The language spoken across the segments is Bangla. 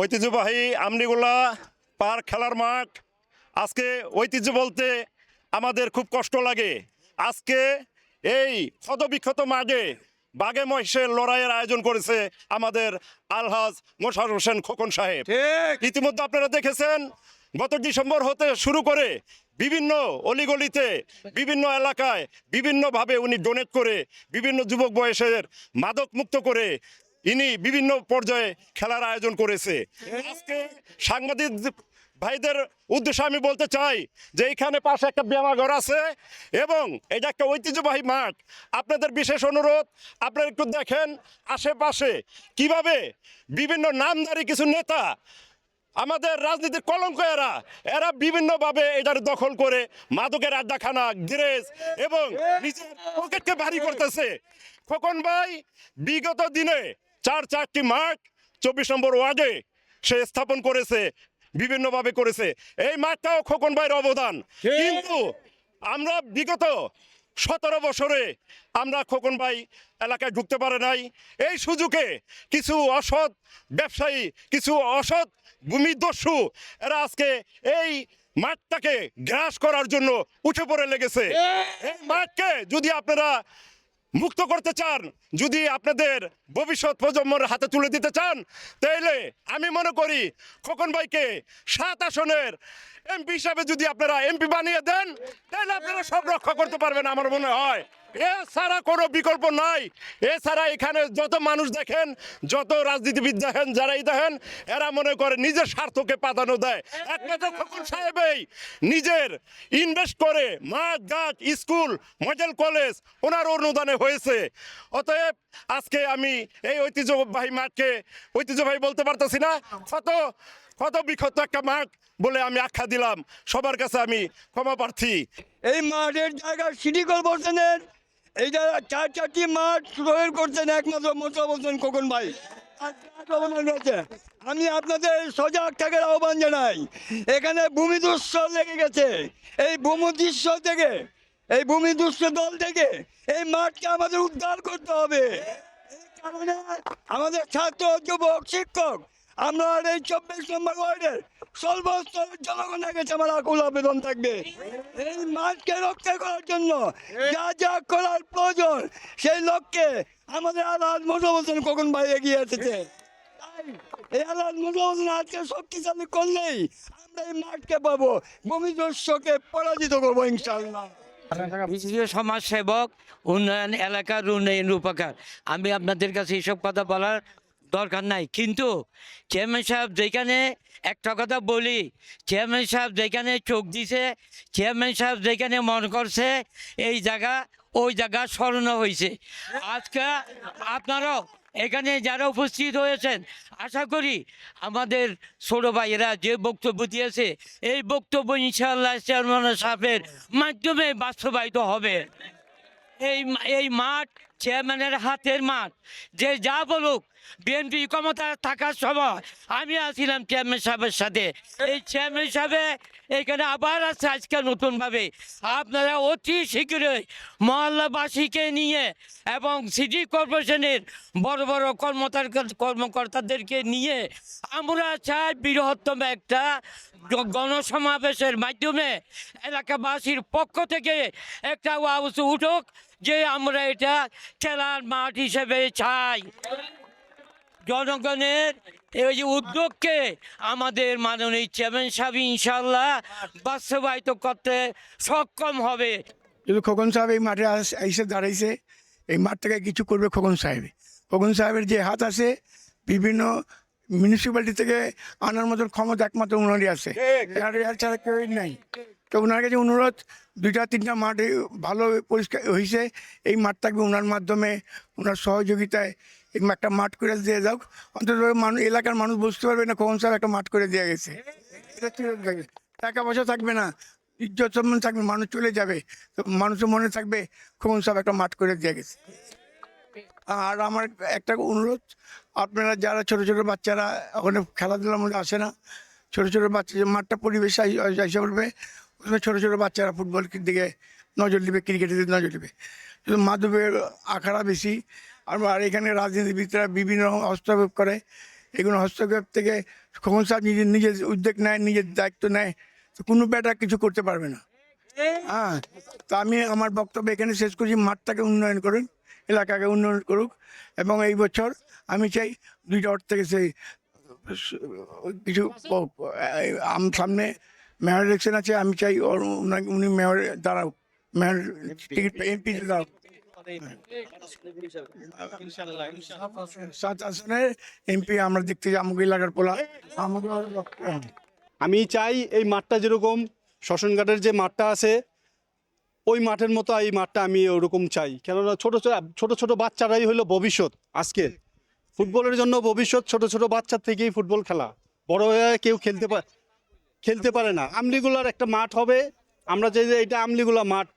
ঐতিহ্যবাহী আমনিগুলা পার্ক খেলার মাঠ। আজকে ঐতিহ্য বলতে আমাদের খুব কষ্ট লাগে। আজকে এই ক্ষতবিক্ষত মাঠে বাঘে মহিষের লড়াইয়ের আয়োজন করেছে আমাদের আলহাজ মোশার হোসেন খোকন সাহেব। ইতিমধ্যে আপনারা দেখেছেন গত ডিসেম্বর হতে শুরু করে বিভিন্ন অলিগলিতে বিভিন্ন এলাকায় বিভিন্নভাবে উনি ডোনেট করে বিভিন্ন যুবক বয়সের মাদক মুক্ত করে ইনি বিভিন্ন পর্যায়ে খেলার আয়োজন করেছে। আজকে সাংবাদিক ভাইদের উদ্দেশ্যে আমি বলতে চাই যে এখানে পাশে একটা ব্যায়ামাঘর আছে এবং এটা একটা ঐতিহ্যবাহী মাঠ। আপনাদের বিশেষ অনুরোধ, আপনারা একটু দেখেন আশেপাশে কীভাবে বিভিন্ন নামধারী কিছু নেতা, আমাদের রাজনীতির কলঙ্ক এরা এরা বিভিন্নভাবে এটার দখল করে মাদকের আড্ডাখানা গ্যারেজ এবং নিজের পকেটকে ভারী করতেছে। খোকন ভাই, বিগত দিনে চার চারটি মাঠ চব্বিশ নম্বর ওয়ার্ডে সে স্থাপন করেছে বিভিন্নভাবে করেছে। এই মাঠটাও খোকন ভাইয়ের অবদান। কিন্তু আমরা বিগত সতেরো বছরে আমরা খোকন ভাই এলাকায় ঢুকতে পারে নাই। এই সুযোগে কিছু অসৎ ব্যবসায়ী কিছু অসৎ ভূমিদস্যু এরা আজকে এই মাঠটাকে গ্রাস করার জন্য উঠে পড়ে লেগেছে। এই মাঠকে যদি আপনারা মুক্ত করতে চান, যদি আপনাদের ভবিষ্যৎ প্রজন্মের হাতে তুলে দিতে চান, তাইলে আমি মনে করি খোকন ভাইকে সাত আসনের এমপি হিসাবে যদি আপনারা এমপি বানিয়ে দেন তাহলে আপনারা সব রক্ষা করতে পারবেন আমার মনে হয়। এছাড়া কোনো বিকল্প নাই। এছাড়া এখানে যত মানুষ দেখেন, যত রাজনীতিবিদ দেখেন, যারাই দেখেন, এরা মনে করে নিজের স্বার্থকে প্রাধান্য দেয়। একমাত্র খোকন সাহেবই নিজের ইনভেস্ট করে মাঠ ঘাট স্কুল, মডেল কলেজ ওনার অনুদানে হয়েছে। অতএব আজকে আমি এই ঐতিহ্যবাহী মাঠকে ঐতিহ্যবাহী বলতে পারতেছি না কত কত বিক্ষত একটা মাঠ বলে আমি আখ্যা দিলাম। সবার কাছে আমি ক্ষমা প্রার্থী। এই মাঠের জায়গা সিটি কর্পোরেশনের এই চার চারটি মাঠ তৈরি করছেন একমাত্র মোটা বলছেন খোকন ভাই? আমি আপনাদের সজাগ থাকার আহ্বান জানাই। এখানে ভূমি দুঃস্ব লেগে গেছে। এই ভূমি দৃশ্য থেকে, এই ভূমি দুঃস্ব দল থেকে এই মাঠকে আমাদের উদ্ধার করতে হবে। আমাদের ছাত্র, যুবক, শিক্ষক, আমরা এই চব্বিশ নম্বর ওয়ার্ডের সর্বস্তরের জনগণের কাছে আমার আকুল আবেদন থাকবে। এই মাঠকে রক্ষা করার জন্য যা যা করার প্রয়োজন, সেই লক্ষ্যে আমাদের আলাদ মোটামুটি কখন ভাই এগিয়ে এসেছে। এই আলাদ মোটামুটি আজকে শক্তিশালী করলেই আমরা এই মাঠকে পাবো। ভূমিদস্যকে পরাজিত করব ইনশাল্লাহ বিশিষ্ট সমাজ সেবক উন্নয়ন এলাকার উন্নয়ন রূপকার। আমি আপনাদের কাছে এইসব কথা বলার দরকার নাই। কিন্তু চেয়ারম্যান সাহেব যেখানে একটা কথা বলি, চেয়ারম্যান সাহেব যেখানে চোখ দিছে, চেয়ারম্যান সাহেব যেখানে মন করছে, এই জায়গা, ওই জায়গা স্মরণ হয়েছে আজকে আপনারাও এখানে যারা উপস্থিত হয়েছেন, আশা করি আমাদের ছোট ভাইয়েরা যে বক্তব্য দিয়েছে, এই বক্তব্য ইনশাআল্লাহ চেয়ারম্যান সাহেবের মাধ্যমে বাস্তবায়িত হবে। এই এই মাঠ চেয়ারম্যানের হাতের মাঠ, যে যা বলুক, বিএনপি ক্ষমতা থাকার সময় আমি আছিলাম চেয়ারম্যান সাহেবের সাথে। এই চেয়ারম্যান সাহেবে এখানে আবার আছে আজকে নতুনভাবে। আপনারা অতি শীঘ্রই মহল্লাবাসীকে নিয়ে এবং সিটি কর্পোরেশনের বড় বড় কর্মতার কর্মকর্তাদেরকে নিয়ে আমরা চাই বৃহত্তম একটা গণসমাবেশের মাধ্যমে এলাকাবাসীর পক্ষ থেকে একটা আওয়াজ উঠুক। যে আমরা এটা খেলার মাঠ হিসেবে চাই। জনগণের এই যে উদ্যোগকে আমাদের মাননীয় চেয়ারম্যান সাহেব ইনশাল্লাহ বাস্তবায়িত করতে সক্ষম হবে। কিন্তু খোকন সাহেব এই মাঠে এসে দাঁড়াইছে। এই মাঠ থেকে কিছু করবে খোকন সাহেব। খোকন সাহেবের যে হাত আছে বিভিন্ন মিউনিসিপ্যালিটি থেকে আনার মতন ক্ষমতা একমাত্র উনারই আছে। আর ছাড়া কেউই নাই। তো ওনার কাছে অনুরোধ, দুইটা তিনটা মাঠ ভালো পরিষ্কার হয়েছে এই মাঠটাকে ওনার মাধ্যমে, ওনার সহযোগিতায় এই একটা মাঠ করে দিয়ে যাও অন্তত মানুষ এলাকার মানুষ বুঝতে পারবে না খোকন সাহেব একটা মাঠ করে দেওয়া গেছে। টাকা পয়সা থাকবে না, ইজ্জত সম্মান থাকবে, মানুষ চলে যাবে, তো মানুষের মনে থাকবে খোকন সাহেব একটা মাঠ করে দেওয়া গেছে। আর আমার একটা অনুরোধ, আপনারা যারা ছোট ছোট বাচ্চারা ওখানে খেলাধুলার মধ্যে আসে না, ছোট ছোট বাচ্চা মাঠটা পরিবেশ হিসাবে ছোট ছোট বাচ্চারা ফুটবল দিকে নজর দিবে ক্রিকেটের দিকে নজর দিবে। শুধু মাধবের আখাড়া বেশি, আর এখানে রাজনীতিবিদরা বিভিন্ন রকম হস্তক্ষেপ করে। এগুলো হস্তক্ষেপ থেকে খোকন সাহেব নিজের নিজের উদ্যোগ নেয়, নিজের দায়িত্ব নেয়, তো কোনো ব্যাটা কিছু করতে পারবে না। হ্যাঁ তো আমি আমার বক্তব্য এখানে শেষ করছি। মাঠটাকে উন্নয়ন করুন, এলাকাকে উন্নয়ন করুক, এবং এই বছর আমি চাই দুইটা অর্থ থেকে সেই, কিছু আম সামনে মেয়র ইলেকশন আছে, আমি চাই উনি মেয়র দাঁড়াও। মেয়র টিকিট এমপি দাঁড়াও। এমপি আমরা দেখতে এলাকার আমি চাই এই মাঠটা যেরকম শ্মশানঘাটের যে মাঠটা আছে, ওই মাঠের মতো এই মাঠটা আমি ওরকম চাই। কেননা ছোট ছোট ছোট ছোট বাচ্চারাই হলো ভবিষ্যৎ আজকে। ফুটবলের জন্য ভবিষ্যৎ ছোট ছোট বাচ্চার থেকেই ফুটবল খেলা। বড় হয়ে কেউ খেলতে পারে খেলতে পারে না। আমলিগুলার একটা মাঠ হবে। আমরা চাই যে এটা আমলিগুলা মাঠ,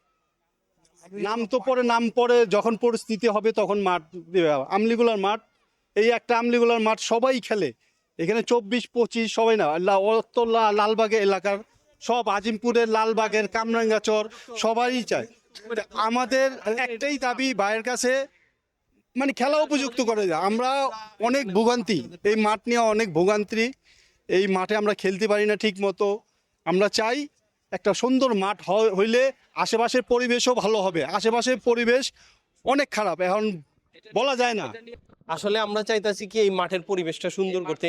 নাম তো পরে নাম পরে যখন পরিস্থিতি হবে তখন মাঠ, আমলিগুলার মাঠ। এই একটা আমলিগুলার মাঠ সবাই খেলে। এখানে চব্বিশ, পঁচিশ, সবাই না, লা- অত লা- লালবাগে এলাকার, সব আজিমপুরের, লালবাগের কামরাঙ্গাচর সবাই চায়। আমাদের একটাই দাবি ভাইয়ের কাছে মানে খেলা উপযুক্ত করে আমরা অনেক ভোগান্তি। এই মাঠ নিয়ে অনেক ভোগান্তি। এই মাঠে আমরা খেলতে পারি না ঠিক মতো আমরা চাই একটা সুন্দর মাঠ হইলে আশেপাশের পরিবেশও ভালো হবে। আশেপাশের পরিবেশ অনেক খারাপ, এখন বলা যায় না। আসলে আমরা চাইতাছি কি এই মাঠের পরিবেশটা সুন্দর করতে।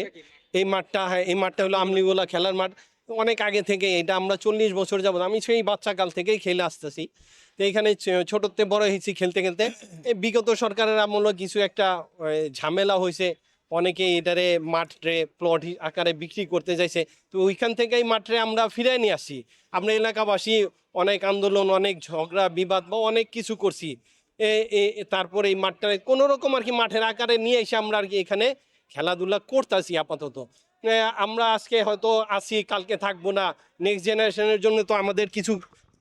এই মাঠটা হ্যাঁ এই মাঠটা হলো আমলিগোলা খেলার মাঠ। অনেক আগে থেকে এটা আমরা চল্লিশ বছর যাবত, আমি সেই বাচ্চাকাল থেকেই খেলে আসতেছি। তো এখানে ছোটতে বড় হয়েছি খেলতে খেলতে। বিগত সরকারের আমলে কিছু একটা ঝামেলা হয়েছে। অনেকে এটারে মাঠে প্লট আকারে বিক্রি করতে চাইছে। তো ওইখান থেকেই মাঠে আমরা ফিরে নিয়ে আসি। আমরা এলাকাবাসী অনেক আন্দোলন, অনেক ঝগড়া, বিবাদ বা অনেক কিছু করছি। এ তারপরে এই মাঠটা কোনো রকম আর কি মাঠের আকারে নিয়ে এসে আমরা আর কি এখানে খেলাধুলা করতেছি আপাতত। আমরা আজকে হয়তো আসি কালকে থাকব না। নেক্সট জেনারেশনের জন্য তো আমাদের কিছু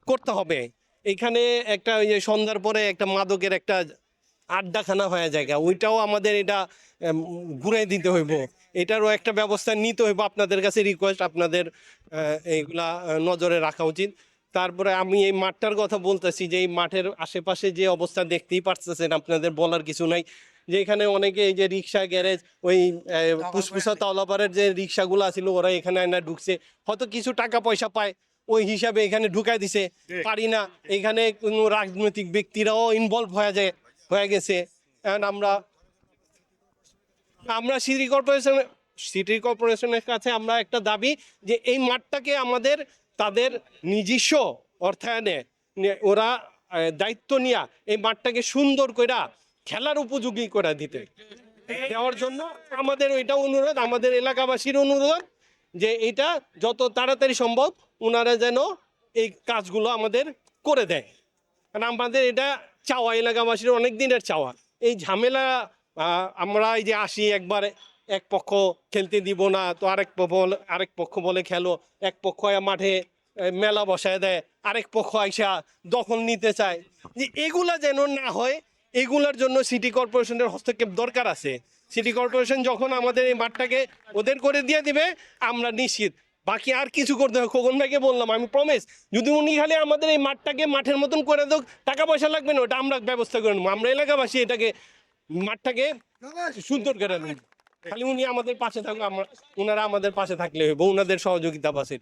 করতে হবে। এখানে একটা ওই সন্ধ্যার পরে একটা মাদকের একটা আড্ডাখানা হয়ে জায়গা ওইটাও আমাদের এটা ঘুরাই দিতে হইব। এটারও একটা ব্যবস্থা নিতে হইব আপনাদের কাছে রিকোয়েস্ট আপনাদের এইগুলা নজরে রাখা উচিত। তারপরে আমি এই মাঠটার কথা বলতেছি যে এই মাঠের আশেপাশে যে অবস্থা দেখতেই পারতেছেন আপনাদের বলার কিছু নাই। যে এখানে অনেকে এই যে রিক্সা গ্যারেজ ওই পুষ্পুষা তলাপাড়ের যে রিক্সাগুলো আছিল ওরা এখানে না ঢুকছে। হয়তো কিছু টাকা পয়সা পায় ওই হিসাবে এখানে ঢুকাই দিছে। পারি না। এখানে কোনো রাজনৈতিক ব্যক্তিরাও ইনভলভ হয়ে যায়। হয়ে গেছে। এখন আমরা আমরা সিটি কর্পোরেশন, সিটি কর্পোরেশনের কাছে আমরা একটা দাবি যে এই মাঠটাকে আমাদের, তাদের নিজস্ব অর্থায়নে ওরা দায়িত্ব নিয়া এই মাঠটাকে সুন্দর কইরা খেলার উপযোগী করে দিতে। দেওয়ার জন্য আমাদের ওইটা অনুরোধ, আমাদের এলাকাবাসীর অনুরোধ যে এটা যত তাড়াতাড়ি সম্ভব ওনারা যেন এই কাজগুলো আমাদের করে দেয়। কারণ আমাদের এটা চাওয়া, এলাকাবাসীর অনেক দিনের চাওয়া। এই ঝামেলা আমরা এই যে আসি একবার, এক পক্ষ খেলতে দিব না, তো আরেক পক্ষ আরেক পক্ষ বলে খেলো, এক পক্ষ মাঠে মেলা বসায় দেয়, আরেক পক্ষ আইসা দখল নিতে চায়। যে এগুলা যেন না হয়, এগুলার জন্য সিটি কর্পোরেশনের হস্তক্ষেপ দরকার আছে। সিটি কর্পোরেশন যখন আমাদের এই মাঠটাকে ওদের করে দিয়ে দিবে, আমরা নিশ্চিত বাকি আর কিছু করতে হবে খোকন ভাইকে বললাম, আমি প্রমিস যদি উনি খালি আমাদের এই মাঠটাকে মাঠের মতন করে দেখ টাকা পয়সা লাগবে না, ওটা আমরা ব্যবস্থা করে নেব। আমরা এলাকাবাসী এটাকে, মাঠটাকে সুন্দর করে নেব। খালি উনি আমাদের পাশে থাকবে আমরা ওনারা আমাদের পাশে থাকলে হইব ওনাদের সহযোগিতা পাশে।